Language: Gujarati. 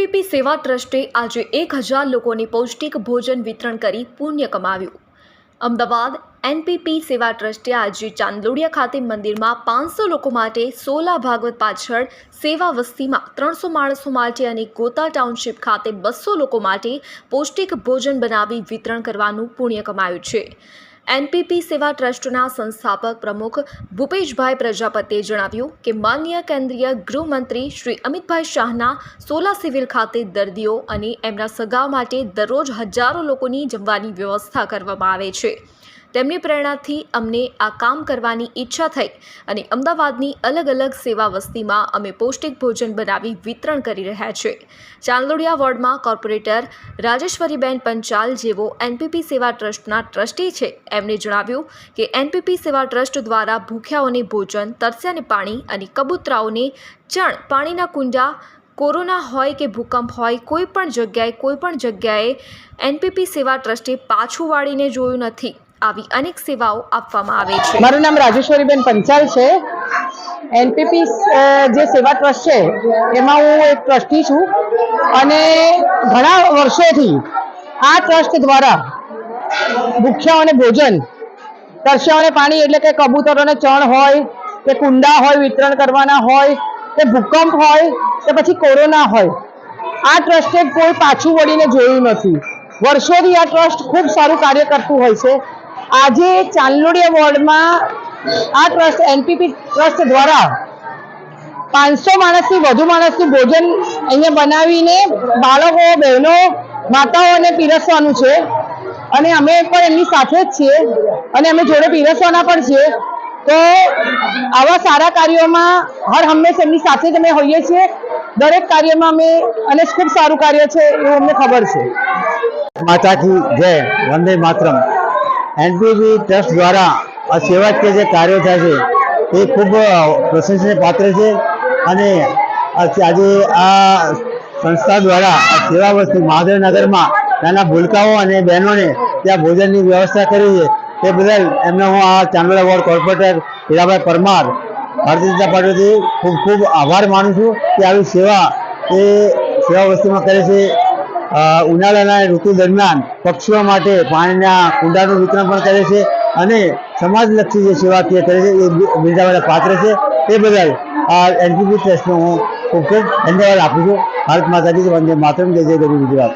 એનપીપી સેવા ટ્રસ્ટે આજે એક હજાર લોકોને પૌષ્ટિક ભોજન વિતરણ કરી પુણ્ય કમાવ્યું. અમદાવાદ એનપીપી સેવા ટ્રસ્ટે આજે ચાંદલોડિયા ખાતે મંદિરમાં પાંચસો લોકો માટે સોલા ભાગવત પાછળ સેવા વસ્તીમાં ત્રણસો માણસો માટે અને ગોતા ટાઉનશીપ ખાતે બસો લોકો માટે પૌષ્ટિક ભોજન બનાવી વિતરણ કરવાનું પુણ્ય કમાયું છે. એનપીપી સેવા ટ્રસ્ટના સંસ્થાપક પ્રમુખ ભૂપેશભાઈ પ્રજાપતિએ જણાવ્યું કે માન્ય કેન્દ્રીય ગૃહમંત્રી શ્રી અમિતભાઈ શાહના સોલા સિવિલ ખાતે દર્દીઓ અને એમના સગા માટે દરરોજ હજારો લોકોની જમવાની વ્યવસ્થા કરવામાં આવે છે. તેમની પ્રેરણાથી અમને આ કામ કરવાની ઈચ્છા થઈ અને અમદાવાદની અલગ અલગ સેવા વસ્તીમાં અમે પૌષ્ટિક ભોજન બનાવી વિતરણ કરી રહ્યા છે. ચાંદલોડિયા વોર્ડમાં કોર્પોરેટર રાજેશ્વરીબેન પંચાલ જેઓ એનપીપી સેવા ટ્રસ્ટના ટ્રસ્ટી છે. એમણે જણાવ્યું કે એનપીપી સેવા ટ્રસ્ટ દ્વારા ભૂખ્યાઓને ભોજન, તરસ્યાને પાણી અને કબૂતરાઓને ચણ, પાણીના કુંડા, કોરોના હોય કે ભૂકંપ હોય, કોઈ પણ જગ્યાએ, કોઈ પણ જગ્યાએ એનપીપી સેવા ટ્રસ્ટે પાછું વાળીને જોયું નથી. આવી અનેક સેવાઓ આપવામાં આવે છે. મારું નામ રાજેશ્વરીબેન પંચાલ છે. એનપીપી જે સેવા ટ્રસ્ટ છે, એમાં હું એક ટ્રસ્ટી છું. અને ઘણા વર્ષોથી આ ટ્રસ્ટ દ્વારા ભૂખ્યાઓને ભોજન તરસ્યાઓને પાણી એટલે કે કબૂતરોને ચણ હોય, કે કુંડા હોય, વિતરણ કરવાના હોય, કે ભૂકંપ હોય, કે પછી કોરોના હોય, આ ટ્રસ્ટે કોઈ પાછું વળીને જોયું નથી. વર્ષોથી આ ટ્રસ્ટ ખૂબ સારું કાર્ય કરતું હોય છે. આજે ચાંદલોડિયા વોર્ડમાં આ ટ્રસ્ટ, એનપીપી ટ્રસ્ટ દ્વારા પાંચસો માણસથી વધુ માણસનું ભોજન અહીંયા બનાવીને બાળકો, બહેનો માતાઓને પીરસવાનું છે. અને અમે પણ એમની સાથે જ છીએ. અને અમે જોડે પીરસવાના પણ છીએ. તો આવા સારા કાર્યોમાં હર હંમેશ એમની સાથે જ અમે હોઈએ છીએ. દરેક કાર્યમાં અમે, અને ખૂબ સારું કાર્ય છે એવું અમને ખબર છે. માતાજી, જય. વંદે માતરમ. એનપીબી ટ્રસ્ટ દ્વારા આ સેવાકીય જે કાર્યો થાય છે, એ ખૂબ પ્રશંસનીય પાત્ર છે અને આજે આ સંસ્થા દ્વારા સેવા વસ્તુ મહાદેવનગરમાં નાના ભૂલકાઓ અને બહેનોને ત્યાં ભોજનની વ્યવસ્થા કરી છે. તે બદલ એમને હું આ ચાંદોડા વોર્ડ કોર્પોરેટર હીરાભાઈ પરમાર, ભારતીય જનતા પાર્ટીથી ખૂબ ખૂબ આભાર માનું છું કે આવી સેવા, એ સેવા વસ્તુમાં કરે છે. ઉનાળાના ઋતુ દરમિયાન પક્ષીઓ માટે પાણીના કુંડાનું વિતરણ પણ કરે છે અને સમાજલક્ષી જે સેવાકીય કરે છે, એ બિરદાવાના પાત્ર છે, એ બદલ આ એનપીપી ટ્રસ્ટનો હું ખૂબ ખૂબ ધન્યવાદ આપું છું. ભારત માતાજી વંદે માતરમ, જય જય ગરવી ગુજરાત